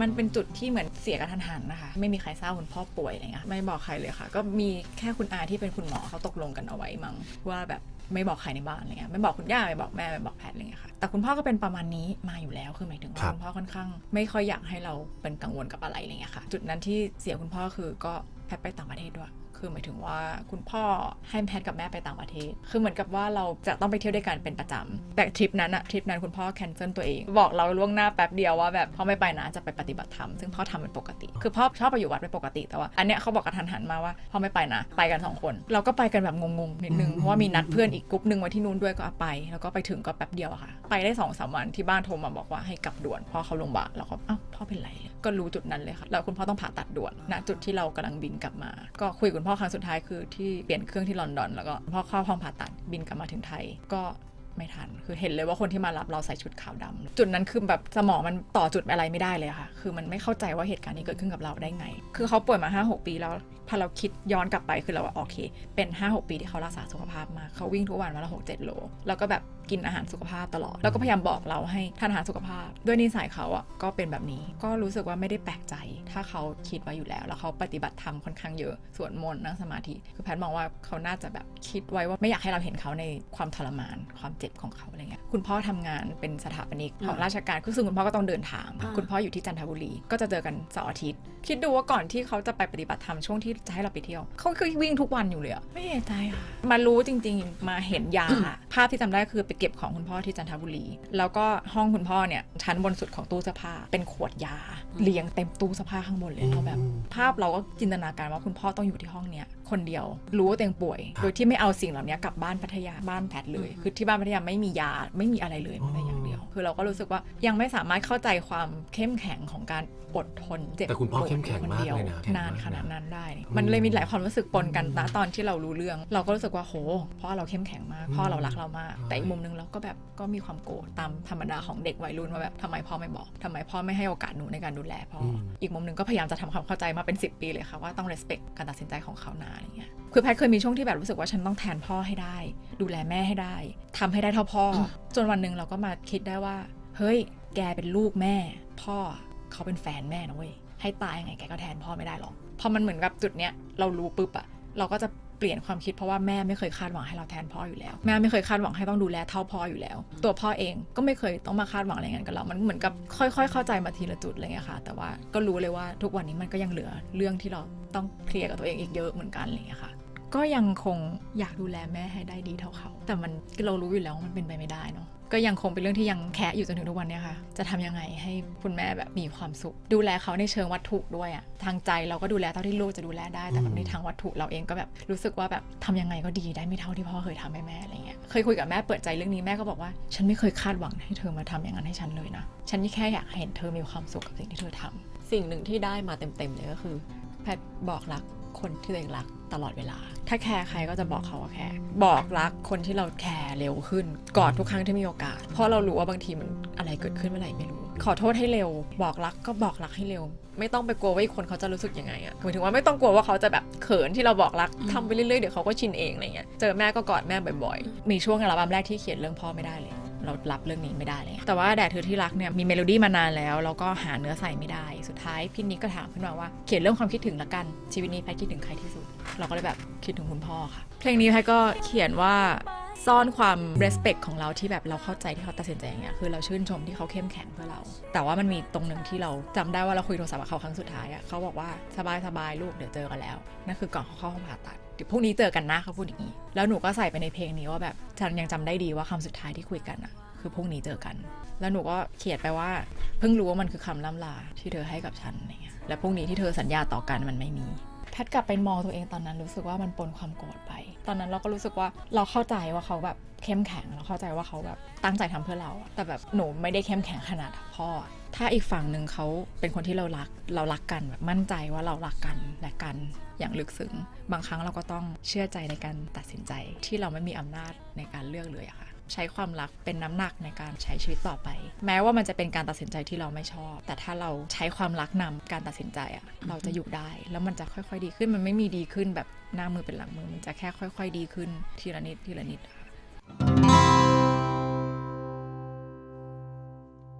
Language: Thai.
มันเป็นจุดที่เหมือนเสียกระทันหันนะคะ ไม่มีใครทราบคุณพ่อป่วยอะไรเงี้ยไม่บอกใครเลยค่ะ ก็มีแค่คุณอาที่เป็นคุณหมอเขาตกลงกันเอาไว้มั้งว่าแบบไม่บอกใครในบ้านอะไรเงี้ยไม่บอกคุณย่าไม่บอกแม่ไม่บอกแพทย์อะไรเงี้ยค่ะแต่คุณพ่อก็เป็นประมาณนี้มาอยู่แล้วคือหมายถึงว่าครับคุณพ่อค่อนข้าง ไม่ค่อยอยากให้เราเป็นกังวลกับอะไรอะไรเงี้ยค่ะ จุดนั้นที่เสียคุณพ่อคือก็แพทย์ไปต่างประเทศด้วย คือหมายถึงว่าคุณพ่อให้แพทกับแม่ไปต่างประเทศ คือเหมือนกับว่าเราจะต้องไปเที่ยวด้วยกันเป็นประจำแต่ทริปนั้นอะทริปนั้นคุณพ่อแคนเซิลตัวเอง บอกเราล่วงหน้าแป๊บเดียวว่าแบบพ่อไม่ไปนะจะไปปฏิบัติธรรมซึ่งพ่อทำเป็นปกติ คือพ่อชอบไปอยู่วัดเป็นปกติแต่ว่าอันเนี้ยเขาบอกกระทันหันมาว่าพ่อไม่ไปนะไปกันสองคน เราก็ไปกันแบบงงๆนิดนึงเพราะว่ามีนัดเพื่อนอีกกลุ่มหนึ่งไว้ที่นู่นด้วยก็ไปแล้วก็ไปถึงก็แป๊บเดียวอะค่ะ ไปได้สองสามวันที่บ้านโทรมาบอกว่าให้กลับด่วนพ่อเขาโรงบาลแล้วก็อ้าวพ่อเป็นไร ก็รู้จุดนั้นเลยค่ะแล้วคุณพ่อต้องผ่าตัดด่วนณจุดที่เรากำลังบินกลับมา ก็คุยคุณพ่อครั้งสุดท้ายคือที่เปลี่ยนเครื่องที่ลอนดอน แล้วก็พ่อเข้าห้องผ่าตัดบินกลับมาถึงไทย ก็ไม่ทัน คือเห็นเลยว่าคนที่มารับเราใส่ชุดขาวดำจุดนั้นคือแบบสมองมันต่อจุดอะไรไม่ได้เลยค่ะ คือมันไม่เข้าใจว่าเหตุการณ์นี้เกิดขึ้นกับเราได้ไง คือเขาป่วยมา 5-6 ปีแล้ว พอเราคิดย้อนกลับไปคือเราว่าโอเค เป็น 5-6 ปีที่เขารักษาสุขภาพมา เขาวิ่งทุกวันวันละ6-7โล แล้วก็แบบ กินอาหารสุขภาพตลอด แล้วก็พยายามบอกเราให้ทานอาหารสุขภาพ ด้วยนิสัยเขาอะก็เป็นแบบนี้ ก็รู้สึกว่าไม่ได้แปลกใจ ถ้าเขาคิดไว้อยู่แล้ว แล้วเขาปฏิบัติธรรมค่อนข้างเยอะสวดมนต์นั่งสมาธิ คือแพทย์มองว่าเขาน่าจะแบบคิดไว้ว่าไม่อยากให้เราเห็นเขาในความทรมาน ความเจ็บของเขาอะไรเงี้ย คุณพ่อทำงานเป็นสถาปนิกของราชการคือซึ่งคุณพ่อก็ต้องเดินทางอ่าคุณพ่ออยู่ที่จันทบุรี ก็จะเจอกันเสาร์อาทิตย์ คิดดูว่าก่อนที่เขาจะไปปฏิบัติธรรมช่วงที่จะให้เราไปเที่ยว เขาคือวิ่งทุกวันอยู่เลยอะไม่เห็นใจค่ะ มารู้จริง ๆ มาเห็นยาภาพที่จำได้คือไปเก็บของคุณพ่อที่จันทบุรี แล้วก็ห้องคุณพ่อเนี่ยชั้นบนสุดของตู้เสื้อผ้า เป็นขวดยา เรียงเต็มตู้เสื้อผ้าข้างบนเลยเราแบบ ภาพเราก็จินตนาการว่าคุณพ่อต้องอยู่ที่ห้องเนี้ยคนเดียวรู้ว่าตัวเองป่วย โดยที่ไม่เอาสิ่งเหล่านี้กลับบ้านพัทยาบ้านแพทย์เลย คือที่บ้านพัทยาไม่มียาไม่มีอะไรเลยแม้แต่อย่างเดี ยวคือเราก็รู้สึกว่ายังไม่สามารถเข้าใจความเข้มแข็งของการอดทนเจ็บแต่คุณพ่อเข้มแข็งปวดมากดีวเลยนะนานแข็งมากนะขนาดนั้นได้ มันเลยมีหลายความรู้สึกปนกันนะตอนที่เรารู้เรื่อง เราก็รู้สึกว่าโหพ่อเราเข้มแข็งมากพ่อเรารักเรามาก แต่อีกมุมนึงเราก็แบบก็มีความโกรธตามธรรมดาของเด็กวัยรุ่นว่าแบบทำไมพ่อไม่บอกทำไมพ่อไม่ให้โอกาสหนูในการดูแลพ่ออมอีกมุมหนึงก็พยายามจะทำความเข้าใจมาเป็น 10 ปีเลยค่ะว่าต้อง respect การตัดสินใจของเขานาอะไรเงี้ยคือแพทย์เคยมีช่วงที่แบบรู้สึกว่าฉันต้องแทนพ่อให้ได้ ดูแลแม่ให้ได้ทำให้ได้เท่าพ่ออจนวันหนึ่งเราก็มาคิดได้ว่า เฮ้ย แกเป็นลูกแม่ พ่อเขาเป็นแฟนแม่นะเว้ย ให้ตายยังไงแกก็แทนพ่อไม่ได้หรอก พอมันเหมือนกับจุดเนี้ยเรารู้ปุ๊บอะเราก็จะเปลี่ยนความคิดเพราะว่าแม่ไม่เคยคาดหวังให้เราแทนพ่ออยู่แล้ว แม่ไม่เคยคาดหวังให้ต้องดูแลเท่าพ่ออยู่แล้ว ตัวพ่อเองก็ไม่เคยต้องมาคาดหวังอะไรเงี้ยกับเรา มันเหมือนกับค่อยๆ เข้าใจมาทีละจุดอะไรเงี้ยค่ะ แต่ว่าก็รู้เลยว่าทุกวันนี้มันก็ยังเหลือเรื่องที่เราต้องเคลียร์กับตัวเองอีกเยอะเหมือนกันอะไรเงี้ยค่ะ ก็ยังคงอยากดูแลแม่ให้ได้ดีเท่าเขา แต่มันเรารู้อยู่แล้วว่ามันเป็นไปไม่ได้เนาะก็ยังคงเป็นเรื่องที่ยังแคะอยู่จนถึงทุกวันเนี้ยค่ะ จะทำยังไงให้คุณแม่แบบมีความสุข ดูแลเขาในเชิงวัตถุด้วยอะทางใจเราก็ดูแลเท่าที่ลูกจะดูแลได้ แต่แบบในทางวัตถุเราเองก็แบบรู้สึกว่าแบบทำยังไงก็ดีได้ไม่เท่าที่พ่อเคยทำให้แม่อะไรเงี้ย เคยคุยกับแม่เปิดใจเรื่องนี้แม่ก็บอกว่า ฉันไม่เคยคาดหวังให้เธอมาทำอย่างนั้นให้ฉันเลยนะ ฉันแค่อยากเห็นเธอมีความสุขกับสิ่งที่เธอทำสิ่งหนึ่งที่ได้มาเต็มๆเลยก็คือ แพทบอกรัก คนที่ตัวเองรักตลอดเวลา ถ้าแคร์ใครก็จะบอกเขาว่าแคร์บอกรักคนที่เราแคร์เร็วขึ้นกอดทุกครั้งที่มีโอกาส เพราะเรารู้ว่าบางทีมันอะไรเกิดขึ้นเมื่อไหร่ไม่รู้ ขอโทษให้เร็ว บอกรักก็บอกรักให้เร็ว ไม่ต้องไปกลัวว่าอีกคนเขาจะรู้สึกยังไงอะหมายถึงว่าไม่ต้องกลัวว่าเขาจะแบบเขินที่เราบอกรักทำไปเรื่อยๆเดี๋ยวเขาก็ชินเองอะไรเงี้ยเจอแม่ก็กอดแม่บ่อยๆ มีช่วงอัลบั้มแรกที่เขียนเรื่องพ่อไม่ได้เลย เรารับเรื่องนี้ไม่ได้เลย แต่ว่าแดดเธอที่รักเนี่ยมีเมโลดี้มานานแล้วแล้วก็หาเนื้อใส่ไม่ได้ สุดท้ายพี่นิกก็ถามขึ้นมาว่าเขียนเรื่องความคิดถึงละกันชีวิตนี้แพทคิดถึงใครที่สุด เราก็เลยแบบคิดถึงคุณพ่อค่ะ เพลงนี้แพทก็เขียนว่าซ่อนความ respect ของเราที่แบบเราเข้าใจที่เขาตัดสินใจอย่างเงี้ยคือเราชื่นชมที่เขาเข้มแข็งเพื่อเรา แต่ว่ามันมีตรงหนึ่งที่เราจำได้ว่าเราคุยโทรศัพท์กับเขาครั้งสุดท้ายอะเขาบอกว่าสบายสบายลูกเดี๋ยวเจอกันแล้วนั่นคือก่อนเขาเข้าห้องผ่าตัด เดี๋ยวพรุ่งนี้เจอกันนะเขาพูดอย่างนี้ แล้วหนูก็ใส่ไปในเพลงนี้ว่าแบบฉันยังจำได้ดีว่าคำสุดท้ายที่คุยกันอะคือพรุ่งนี้เจอกัน แล้วหนูก็เขียนไปว่า เพิ่งรู้ว่ามันคือคำล่ำลาที่เธอให้กับฉันอะไรเงี้ย และพรุ่งนี้ที่เธอสัญญาต่อกันมันไม่มีแพทกลับไปมองตัวเองตอนนั้นรู้สึกว่ามันปนความโกรธไป ตอนนั้นเราก็รู้สึกว่าเราเข้าใจว่าเขาแบบเข้มแข็งเราเข้าใจว่าเขาแบบตั้งใจทำเพื่อเรา แต่แบบหนูไม่ได้เข้มแข็งขนาดพ่อ ถ้าอีกฝั่งหนึ่งเขาเป็นคนที่เรารักเรารักกันแบบมั่นใจว่าเรารักกันและกันอย่างลึกซึ้งบางครั้งเราก็ต้องเชื่อใจในการตัดสินใจที่เราไม่มีอำนาจในการเลือกเลยอะค่ะใช้ความรักเป็นน้ำหนักในการใช้ชีวิตต่อไป แม้ว่ามันจะเป็นการตัดสินใจที่เราไม่ชอบ แต่ถ้าเราใช้ความรักนำการตัดสินใจอะเราจะอยู่ได้ แล้วมันจะค่อย ๆ ดีขึ้นมันไม่มีดีขึ้นแบบหน้ามือเป็นหลังมือ มันจะแค่ค่อย ๆ ดีขึ้นทีละนิดทีละนิดค่ะ